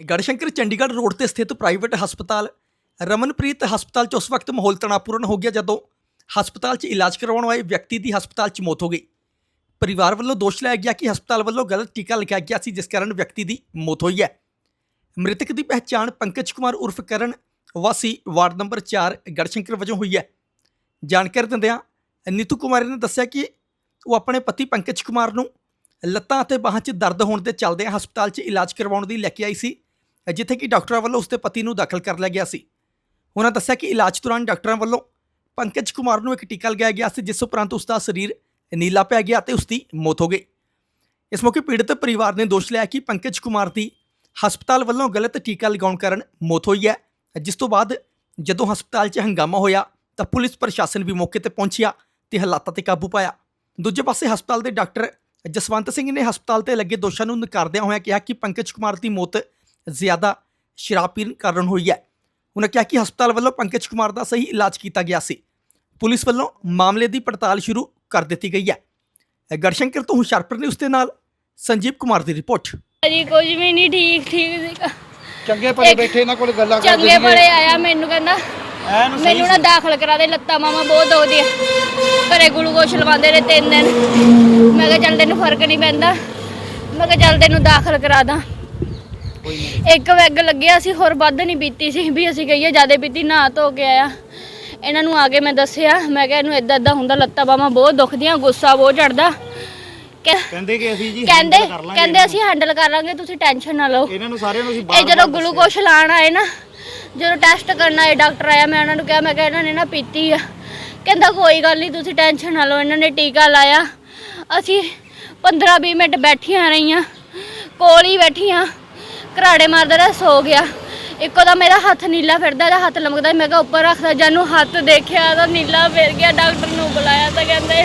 Garhshankar Chandigarh road ਤੇ ਸਥਿਤ private ਹਸਪਤਾਲ ਰਮਨਪ੍ਰੀਤ ਹਸਪਤਾਲ 'ਚ ਉਸ ਵਕਤ ਮਾਹੌਲ ਤਣਾਅਪੂਰਨ ਹੋ ਗਿਆ ਜਦੋਂ ਹਸਪਤਾਲ 'ਚ ਇਲਾਜ ਕਰਵਾਉਣ ਆਏ ਵਿਅਕਤੀ ਦੀ ਹਸਪਤਾਲ 'ਚ ਮੌਤ ਹੋ ਗਈ। ਪਰਿਵਾਰ ਵੱਲੋਂ ਦੋਸ਼ ਲਾਇਆ ਗਿਆ ਕਿ ਹਸਪਤਾਲ ਵੱਲੋਂ ਗਲਤ ਟੀਕਾ ਲਿਖਿਆ ਗਿਆ ਸੀ, ਜਿਸ ਕਾਰਨ ਵਿਅਕਤੀ ਦੀ ਮੌਤ ਹੋਈ ਹੈ। ਮ੍ਰਿਤਕ ਦੀ ਪਹਿਚਾਣ ਪੰਕਜ ਕੁਮਾਰ ਉਰਫ ਕਰਨ ਵਾਸੀ ਵਾਰਡ ਨੰਬਰ 4 ਗੜਸ਼ੰਕਰ ਵਜੋਂ ਹੋਈ ਹੈ। ਜਾਣਕਾਰੀ ਦਿੰਦਿਆਂ ਨੀਤੂ ਕੁਮਾਰੀ ਨੇ ਦੱਸਿਆ ਕਿ ਉਹ ਆਪਣੇ ਪਤੀ ਪੰਕਜ ਕੁਮਾਰ ਨੂੰ ਲੱਤਾਂ ਅਤੇ ਬਾਹਾਂ 'ਚ ਦਰਦ ਹੋਣ ਦੇ ਚੱਲਦਿਆਂ ਹਸਪਤਾਲ 'ਚ ਇਲਾਜ ਕਰਵਾਉਣ ਦੀ ਲੈ ਕੇ ਆਈ ਸੀ। ਜਿੱਥੇ ਕਿ ਡਾਕਟਰਾਂ ਵੱਲੋਂ ਉਸਦੇ ਪਤੀ ਨੂੰ ਦਾਖਲ ਕਰ ਲਿਆ ਗਿਆ ਸੀ। ਉਹਨਾਂ ਦੱਸਿਆ ਕਿ ਇਲਾਜ ਦੌਰਾਨ ਡਾਕਟਰਾਂ ਵੱਲੋਂ ਪੰਕਜ ਕੁਮਾਰ ਨੂੰ ਇੱਕ ਟੀਕਾ ਲਗਾਇਆ ਗਿਆ ਸੀ, ਜਿਸ ਉਪਰੰਤ ਉਸ ਦਾ ਸਰੀਰ ਨੀਲਾ ਪੈ ਗਿਆ ਤੇ ਉਸ ਦੀ ਮੌਤ ਹੋ ਗਈ। ਇਸ ਮੌਕੇ ਪੀੜਤ ਪਰਿਵਾਰ ਨੇ ਦੋਸ਼ ਲਾਇਆ ਕਿ ਪੰਕਜ ਕੁਮਾਰ ਦੀ ਹਸਪਤਾਲ ਵੱਲੋਂ ਗਲਤ ਟੀਕਾ ਲਗਾਉਣ ਕਾਰਨ ਮੌਤ ਹੋਈ ਹੈ। ਜਿਸ ਤੋਂ ਬਾਅਦ ਜਦੋਂ ਹਸਪਤਾਲ 'ਚ ਹੰਗਾਮਾ ਹੋਇਆ, ਤਾਂ ਪੁਲਿਸ ਪ੍ਰਸ਼ਾਸਨ ਵੀ ਮੌਕੇ ਤੇ ਪਹੁੰਚਿਆ ਤੇ ਹਾਲਾਤਾਂ ਤੇ ਕਾਬੂ ਪਾਇਆ। ਦੂਜੇ ਪਾਸੇ ਹਸਪਤਾਲ ਦੇ ਡਾਕਟਰ ਜਸਵੰਤ ਸਿੰਘ ਨੇ ਹਸਪਤਾਲ ਤੇ ਲੱਗੇ ਦੋਸ਼ਾਂ ਨੂੰ ਨਕਾਰਦਿਆਂ ਹੋਇਆ ਕਿਹਾ ਕਿ ਪੰਕਜ ਕੁਮਾਰ ਦੀ ਮੌਤ ਜ਼ਿਆਦਾ ਸ਼ਰਾਬ ਪੀਣ ਕਾਰਨ ਹੋਈ ਹੈ। ਉਹਨਾਂ ਕਿਹਾ ਕਿ ਹਸਪਤਾਲ ਵੱਲੋਂ ਪੰਕਜ ਕੁਮਾਰ ਦਾ ਸਹੀ ਇਲਾਜ ਕੀਤਾ ਗਿਆ ਸੀ। ਪੁਲਿਸ ਵੱਲੋਂ ਮਾਮਲੇ ਦੀ ਪੜਤਾਲ ਸ਼ੁਰੂ ਕਰ ਦਿੱਤੀ ਗਈ ਹੈ। ਗੜਸ਼ੰਕਰ ਤੋਂ ਹੁਸ਼ਿਆਰਪੁਰ ਨੇ ਉਸ ਦੇ ਨਾਲ ਸੰਜੀਵ ਕੁਮਾਰ ਦੀ ਰਿਪੋਰਟ। ਜੀ ਕੁਝ ਵੀ ਨਹੀਂ ਠੀਕ ਠੀਕ ਸੀਗਾ। ਚੰਗੇ ਭਲੇ ਬੈਠੇ ਇਹਨਾਂ ਕੋਲ ਗੱਲਾਂ ਕਰਦੇ ਚੰਗੇ ਭਲੇ ਆਇਆ ਮੈਨੂੰ ਕਹਿੰਦਾ ਮੈਨੂੰ ਨਾ ਦਾਖਲ ਕਰਾ ਦੇ ਲੱਤਾਂ ਮਾਮਾ ਬਹੁਤ ਦੁਖਦੀ ਆ ਘਰੇ ਗਲੂਕੋਸ਼ ਲਵਾਉਂਦੇ ਨੇ ਤਿੰਨ ਦਿਨ। ਮੈਂ ਕਿਹਾ ਚੱਲ ਤੈਨੂੰ ਫ਼ਰਕ ਨਹੀਂ ਪੈਂਦਾ। ਮੈਂ ਕਿਹਾ ਚੱਲ ਤੈਨੂੰ ਦਾਖਲ ਕਰਾ ਦਾਂ। ਇੱਕ ਵੈਗ ਲੱਗਿਆ ਸੀ ਹੋਰ ਵੱਧ ਨਹੀਂ ਪੀਤੀ ਸੀ ਵੀ ਅਸੀਂ ਕਹੀਏ ਜ਼ਿਆਦਾ ਪੀਤੀ ਨਾ ਧੋ ਕੇ ਆਇਆ। ਇਹਨਾਂ ਨੂੰ ਆ ਕੇ ਮੈਂ ਦੱਸਿਆ ਮੈਂ ਕਿਹਾ ਇਹਨੂੰ ਇਦਾਂ ਇਦਾਂ ਹੁੰਦਾ ਲੱਤਾਂ ਬਾਹਾਂ ਬਹੁਤ ਦੁਖਦੀਆਂ ਗੁੱਸਾ ਬਹੁਤ ਚੜਦਾ ਕਹਿੰਦੇ ਕਿ ਅਸੀਂ ਜੀ ਕਹਿੰਦੇ ਕਹਿੰਦੇ ਅਸੀਂ ਹੈਂਡਲ ਕਰ ਲਾਂਗੇ ਤੁਸੀਂ ਟੈਨਸ਼ਨ ਨਾ ਲਓ। ਇਹਨਾਂ ਨੂੰ ਸਾਰਿਆਂ ਨੂੰ ਅਸੀਂ ਇਹ ਬਾਰ-ਬਾਰ ਜਦੋਂ। ਗਲੂਕੋਸ਼ ਲਾਣ ਆਏ ਨਾ ਜਦੋਂ ਟੈਸਟ ਕਰਨ ਆਏ ਡਾਕਟਰ ਆਇਆ ਮੈਂ ਉਹਨਾਂ ਨੂੰ ਕਿਹਾ ਮੈਂ ਕਿਹਾ ਇਹਨਾਂ ਨੇ ਨਾ ਪੀਤੀ ਆ। ਕਹਿੰਦਾ ਕੋਈ ਗੱਲ ਨਹੀਂ ਤੁਸੀਂ ਟੈਨਸ਼ਨ ਨਾ ਲਓ ਇਹਨਾਂ ਨੇ ਟੀਕਾ ਲਾਇਆ। ਅਸੀਂ 15-20 ਮਿੰਟ ਬੈਠੀਆਂ ਰਹੀਆਂ ਕੋਲ ਹੀ ਬੈਠੀਆਂ। ਘਰਾੜੇ ਮਾਰਦਾ ਰਿਹਾ ਸੋ ਗਿਆ। ਇੱਕੋ ਦਾ ਮੇਰਾ ਹੱਥ ਨੀਲਾ ਫਿਰਦਾ ਇਹਦਾ ਹੱਥ ਲਮਕਦਾ ਮੈਂ ਕਿਹਾ ਉੱਪਰ ਰੱਖਦਾ ਜਾਨੂੰ ਹੱਥ ਦੇਖਿਆ ਤਾਂ ਨੀਲਾ ਫਿਰ ਗਿਆ ਡਾਕਟਰ ਨੂੰ ਬੁਲਾਇਆ ਤਾਂ ਕਹਿੰਦੇ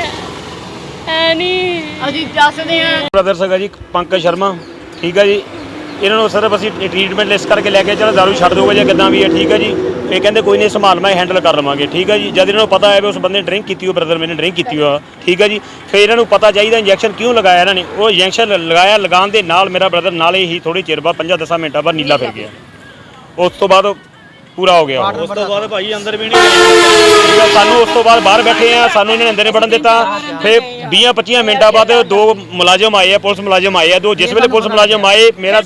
ਹੈ ਨਹੀਂ ਅਸੀਂ ਦੱਸਦੇ ਹਾਂ। ਬ੍ਰਦਰ ਸੀਗਾ ਜੀ ਪੰਕਜ ਸ਼ਰਮਾ ਠੀਕ ਹੈ ਜੀ। ਇਹਨਾਂ ਨੂੰ ਸਿਰਫ ਅਸੀਂ ਟ੍ਰੀਟਮੈਂਟ ਲਿਸਟ ਕਰਕੇ ਲੈ ਕੇ ਚਲੋ ਦਾਰੂ ਛੱਡ ਦੋਗੇ ਜਾਂ ਕਿਦਾਂ ਵੀ ਹੈ ਠੀਕ ਹੈ ਜੀ। ਇਹ ਕਹਿੰਦੇ ਕੋਈ ਨਹੀਂ ਸੰਭਾਲ ਮੈਂ ਹੈਂਡਲ ਕਰ ਲਵਾਂਗੇ। ਠੀਕ ਹੈ ਜੀ? ਜਦ ਇਹਨਾਂ ਨੂੰ ਪਤਾ ਹੈ ਵੀ ਉਸ ਬੰਦੇ ਨੇ ਡਰਿੰਕ ਕੀਤੀ ਹੋ ਬ੍ਰਦਰ ਮੈਨੇ ਡਰਿੰਕ ਕੀਤੀ ਹੋ ਠੀਕ ਹੈ ਜੀ? ਫਿਰ ਇਹਨਾਂ ਨੂੰ ਪਤਾ ਚਾਹੀਦਾ ਇੰਜੈਕਸ਼ਨ ਕਿਉਂ ਲਗਾਇਆ ਇਹਨਾਂ ਨੇ? ਉਹ ਇੰਜੈਕਸ਼ਨ ਲਗਾਇਆ ਲਗਾਉਣ ਦੇ ਨਾਲ ਮੇਰਾ ਬ੍ਰਦਰ ਨਾਲੇ ਹੀ ਥੋੜੀ ਚਿਰ ਬਾਅਦ 5-10 ਮਿੰਟਾਂ ਬਾਅਦ ਨੀਲਾ ਫਿਰ ਗਿਆ। ਉਸ ਤੋਂ ਬਾਅਦ ਉਹ ਪੂਰਾ ਹੋ ਗਿਆ ਉਹ। ਉਸ ਤੋਂ ਬਾਅਦ ਭਾਈ ਅੰਦਰ ਵੀ ਨਹੀਂ ਸਾਨੂੰ ਉਸ ਤੋਂ ਬਾਅਦ ਬਾਹਰ ਬੈਠੇ ਆ ਸਾਨੂੰ ਇਹਨਾਂ ਨੇ ਅੰਦਰ ਨਹੀਂ ਵੜਨ ਦਿੱਤਾ। ਫਿਰ 20 25 ਮਿੰਟਾਂ ਬਾਅਦ ਦੋ ਮੁਲਾਜ਼ਮ ਆਏ ਆ ਪੁਲਿਸ ਮੁਲਾਜ਼ਮ ਆਏ ਆ ਦੋ ਜਿਸ ਵੇਲੇ ਪੁਲਿਸ ਮੁਲਾਜ਼ਮ ਆਏ ਮੇਰਾ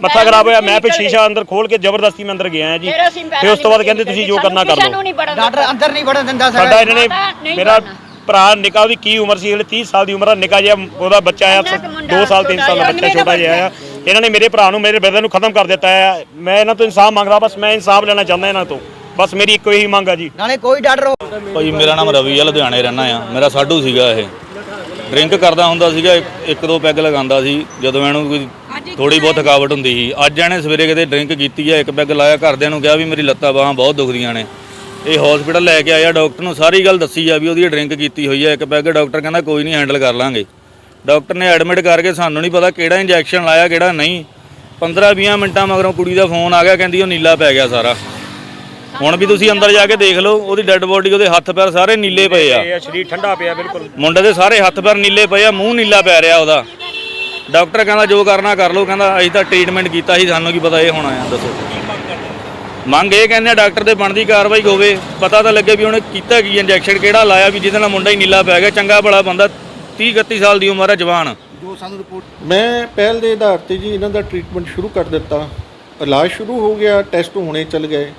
ਮੱਥਾ ਖਰਾਬ ਹੋਇਆ ਮੈਂ ਫਿਰ ਸ਼ੀਸ਼ਾ ਅੰਦਰ ਖੋਲ ਕੇ ਜ਼ਬਰਦਸਤੀ ਮੈਂ ਅੰਦਰ ਗਿਆ ਜੀ। ਫਿਰ ਉਸ ਤੋਂ ਬਾਅਦ ਕਹਿੰਦੇ ਤੁਸੀਂ ਜੋ ਕਰਨਾ ਕਰ ਲਓ। ਡਾਕਟਰ ਅੰਦਰ ਨਹੀਂ ਵੜਨ ਦਿੰਦਾ ਸਰ। ਸਾਡਾ ਇਹਨਾਂ ਨੇ ਮੇਰਾ। ਭਰਾ ਨਿਕਾ ਉਹਦੀ ਕੀ ਉਮਰ ਸੀ ਹਲੇ 30 ਸਾਲ ਦੀ ਉਮਰ ਆ ਨਿਕਾ ਜਿਹਾ ਉਹਦਾ ਬੱਚਾ ਆ ਇੰਨਾ ਕੁ ਮੁੰਡਾ 2 ਸਾਲ 3 ਸਾਲ ਦਾ ਬੱਚਾ ਛੋਟਾ ਜਿਹਾ ਆ। ਇਹਨਾਂ ਨੇ ਮੇਰੇ ਭਰਾ ਨੂੰ ਮੇਰੇ ਬ੍ਰਦਰ ਨੂੰ ਖਤਮ ਕਰ ਦਿੱਤਾ ਹੈ ਮੈਂ ਇਹਨਾਂ ਤੋਂ ਇਨਸਾਫ ਮੰਗਦਾ ਬਸ ਮੈਂ ਇਨਸਾਫ ਲੈਣਾ ਚਾਹੁੰਦਾ ਇਹਨਾਂ ਤੋਂ। ਬਸ ਮੇਰੀ ਇੱਕੋ ਹੀ ਮੰਗ ਆ ਜੀ। ਨਾਲੇ ਕੋਈ ਡਾਕਟਰ ਭਾਈ ਮੇਰਾ ਨਾਮ ਰਵੀ ਆ ਲੁਧਿਆਣੇ ਰਹਿਣਾ ਆ। ਮੇਰਾ ਸਾਡੂ ਸੀਗਾ ਇਹ। ਡਰਿੰਕ ਕਰਦਾ ਹੁੰਦਾ ਸੀਗਾ ਇੱਕ- ਇੱਕ ਦੋ ਪੈਗ ਲਗਾਉਂਦਾ ਸੀ ਜਦੋਂ ਇਹਨੂੰ ਕੋਈ ਥੋੜੀ ਬਹੁਤ ਥਕਾਵਟ ਹੁੰਦੀ ਸੀ। ਅੱਜ ਇਹਨੇ ਸਵੇਰੇ ਕਿਤੇ ਡਰਿੰਕ ਕੀਤੀ ਆ ਇੱਕ ਪੈਗ ਲਾਇਆ ਘਰਦਿਆਂ ਨੂੰ ਕਿਹਾ ਵੀ ਮੇਰੀ ਲੱਤਾਂ ਬਾਹਾਂ ਬਹੁਤ ਦੁਖਦੀਆਂ ਨੇ। ਇਹ ਹਸਪੀਟਲ ਲੈ ਕੇ ਆਇਆ ਡਾਕਟਰ ਨੂੰ ਸਾਰੀ ਗੱਲ ਦੱਸੀ ਆ ਵੀ ਉਹਦੀ ਡਰਿੰਕ ਕੀਤੀ ਹੋਈ ਆ ਇੱਕ ਪੈਗ। ਡਾਕਟਰ ਕਹਿੰਦਾ ਕੋਈ ਨਹੀਂ ਹੈਂਡਲ ਕਰ ਲਾਂਗੇ। ਡਾਕਟਰ ਨੇ ਐਡਮਿਟ ਕਰਕੇ ਸਾਨੂੰ ਨਹੀਂ ਪਤਾ ਕਿਹੜਾ ਇੰਜੈਕਸ਼ਨ ਲਾਇਆ ਕਿਹੜਾ ਨਹੀਂ। 15-20 ਮਿੰਟਾਂ ਮਗਰੋਂ ਕੁੜੀ ਦਾ ਫੋਨ ਆ ਗਿਆ ਕਹਿੰਦੀ ਉਹ ਨੀਲਾ ਪੈ ਗਿਆ ਸਾਰਾ। ਹੁਣ ਵੀ ਤੁਸੀਂ ਅੰਦਰ ਜਾ ਕੇ ਦੇਖ ਲਓ ਉਹਦੀ ਡੈੱਡ ਬੋਡੀ ਉਹਦੇ ਹੱਥ ਪੈਰ ਸਾਰੇ ਨੀਲੇ ਪਏ ਆ। ਇਹ ਸਰੀਰ ਠੰਡਾ ਪਿਆ ਬਿਲਕੁਲ। ਮੁੰਡੇ ਦੇ ਸਾਰੇ ਹੱਥ ਪੈਰ ਨੀਲੇ ਪਏ ਆ ਮੂੰਹ ਨੀਲਾ ਪੈ ਰਿਹਾ ਉਹਦਾ। ਡਾਕਟਰ ਕਹਿੰਦਾ ਜੋ ਕਰਨਾ ਕਰ ਲਓ ਕਹਿੰਦਾ ਅਸੀਂ ਤਾਂ ਟ੍ਰੀਟਮੈਂਟ ਕੀਤਾ ਸੀ ਸਾਨੂੰ ਕੀ ਪਤਾ ਇਹ ਹੋਣਾ ਆ ਦੱਸੋ। ਮੰਗ ਇਹ ਕਹਿੰਦੇ ਆ ਡਾਕਟਰ ਦੇ ਬਣਦੀ ਕਾਰਵਾਈ ਹੋਵੇ ਪਤਾ ਤਾਂ ਲੱਗੇ ਵੀ ਉਹਨੇ ਕੀਤਾ ਕੀ ਇੰਜੈਕਸ਼ਨ ਕਿਹੜਾ ਲਾਇਆ ਵੀ ਜਿਹਦੇ ਨਾਲ ਮੁੰਡਾ ਹੀ ਨੀਲਾ ਪੈ ਗਿਆ ਚੰਗਾ ਭਲਾ ਬੰਦਾ 30 31 ਸਾਲ ਦੀ ਉਮਰ ਹੈ ਜਵਾਨ। ਜੋ ਸਾਨੂੰ ਰਿਪੋਰਟ ਮੈਂ ਪਹਿਲ ਦੇ ਆਧਾਰ ਤੇ ਜੀ ਇਹਨਾਂ ਦਾ ਟ੍ਰੀਟਮੈਂਟ ਸ਼ੁਰੂ ਕਰ ਦਿੱਤਾ। ਇਲਾਜ ਸ਼ੁਰੂ ਹੋ ਗਿਆ ਟੈਸਟ ਹੋਣੇ ਚੱਲ ਗਏ।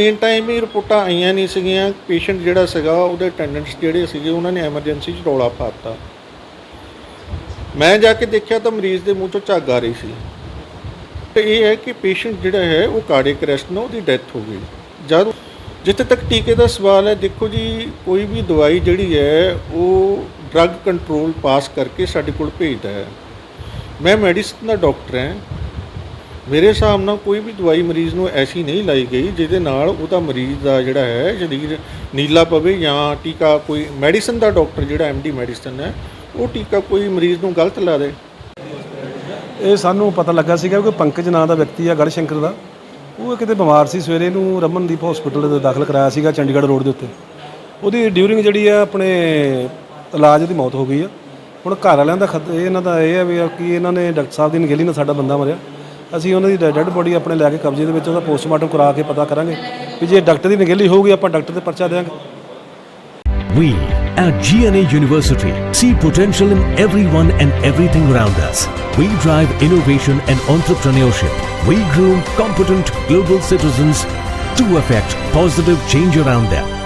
ਮੇਨ ਟਾਈਮ ਹੀ ਰਿਪੋਰਟਾਂ ਆਈਆਂ ਨਹੀਂ ਸੀਗੀਆਂ। ਪੇਸ਼ੈਂਟ ਜਿਹੜਾ ਸੀਗਾ, ਉਹਦੇ ਅਟੈਂਡੈਂਟਸ ਜਿਹੜੇ ਸੀਗੇ, ਉਹਨਾਂ ਨੇ ਐਮਰਜੈਂਸੀ 'ਚ ਰੌਲਾ ਪਾਤਾ ਮੈਂ ਜਾ ਕੇ ਦੇਖਿਆ ਤਾਂ ਮਰੀਜ਼ ਦੇ ਮੂੰਹ 'ਚੋਂ ਝੱਗ ਆ ਰਹੀ ਸੀ। ਤੇ ਇਹ ਹੈ ਕਿ ਪੇਸ਼ੈਂਟ ਜਿਹੜਾ ਹੈ, ਉਹ ਕਾਰਡਿਕ ਅਰੈਸਟ ਨਾਲ ਉਹਦੀ ਡੈਥ ਹੋ ਗਈ। ਜਦ ਜਿੱਥੇ ਤੱਕ ਟੀਕੇ ਦਾ ਸਵਾਲ ਹੈ, ਦੇਖੋ ਜੀ, ਕੋਈ ਵੀ ਦਵਾਈ ਜਿਹੜੀ ਹੈ, ਉਹ ਡਰੱਗ ਕੰਟਰੋਲ ਪਾਸ ਕਰਕੇ ਸਾਡੇ ਕੋਲ ਭੇਜਦਾ ਹੈ। ਮੈਂ ਮੈਡੀਸਨ ਦਾ ਡਾਕਟਰ ਹਾਂ। ਮੇਰੇ ਹਿਸਾਬ ਨਾਲ ਕੋਈ ਵੀ ਦਵਾਈ ਮਰੀਜ਼ ਨੂੰ ਐਸੀ ਨਹੀਂ ਲਾਈ ਗਈ ਜਿਹਦੇ ਨਾਲ ਉਹਦਾ ਮਰੀਜ਼ ਦਾ ਜਿਹੜਾ ਹੈ, ਸਰੀਰ ਨੀਲਾ ਪਵੇ ਜਾਂ ਟੀਕਾ ਕੋਈ ਮੈਡੀਸਨ ਦਾ ਡਾਕਟਰ ਜਿਹੜਾ ਐਮਡੀ ਮੈਡੀਸਨ ਹੈ, ਉਹ ਟੀਕਾ ਕੋਈ ਮਰੀਜ਼ ਨੂੰ ਗਲਤ ਲਾ ਦੇ। ਇਹ ਸਾਨੂੰ ਪਤਾ ਲੱਗਾ ਸੀਗਾ ਕਿ ਪੰਕਜ ਨਾਂ ਦਾ ਵਿਅਕਤੀ ਆ ਗੜਸ਼ੰਕਰ ਦਾ। ਉਹ ਕਿਤੇ ਬਿਮਾਰ ਸੀ, ਸਵੇਰੇ ਨੂੰ ਰਮਨਦੀਪ ਹਸਪੀਟਲ ਦੇ ਦਾਖਲ ਕਰਾਇਆ ਸੀਗਾ ਚੰਡੀਗੜ੍ਹ ਰੋਡ ਦੇ ਉੱਤੇ। ਉਹਦੀ ਡਿਊਰਿੰਗ ਜਿਹੜੀ ਆ ਆਪਣੇ ਇਲਾਜ ਦੀ ਮੌਤ ਹੋ ਗਈ ਆ। ਹੁਣ ਘਰ ਵਾਲਿਆਂ ਦਾ ਖਤ, ਇਹ ਇਹਨਾਂ ਦਾ ਇਹ ਆ ਵੀ ਕਿ ਇਹਨਾਂ ਨੇ ਡਾਕਟਰ ਸਾਹਿਬ ਦੀ ਨਗੇਲੀ ਨਾਲ ਸਾਡਾ ਬੰਦਾ ਮਰਿਆ। ਅਸੀਂ ਉਹਨਾਂ ਦੀ ਡੈੱਡ ਬੋਡੀ ਆਪਣੇ ਲੈ ਕੇ ਕਬਜ਼ੇ ਦੇ ਵਿੱਚ ਉਹਦਾ ਪੋਸਟਮਾਰਟਮ ਕਰਾ ਕੇ ਪਤਾ ਕਰਾਂਗੇ ਵੀ ਜੇ ਡਾਕਟਰ ਦੀ ਨਗੇਲੀ ਹੋਊਗੀ ਆਪਾਂ ਡਾਕਟਰ ਤੇ ਪਰਚਾ ਦੇਵਾਂਗੇ We at GNA University see potential in everyone and everything around us. We drive innovation and entrepreneurship. We groom competent global citizens to affect positive change around them.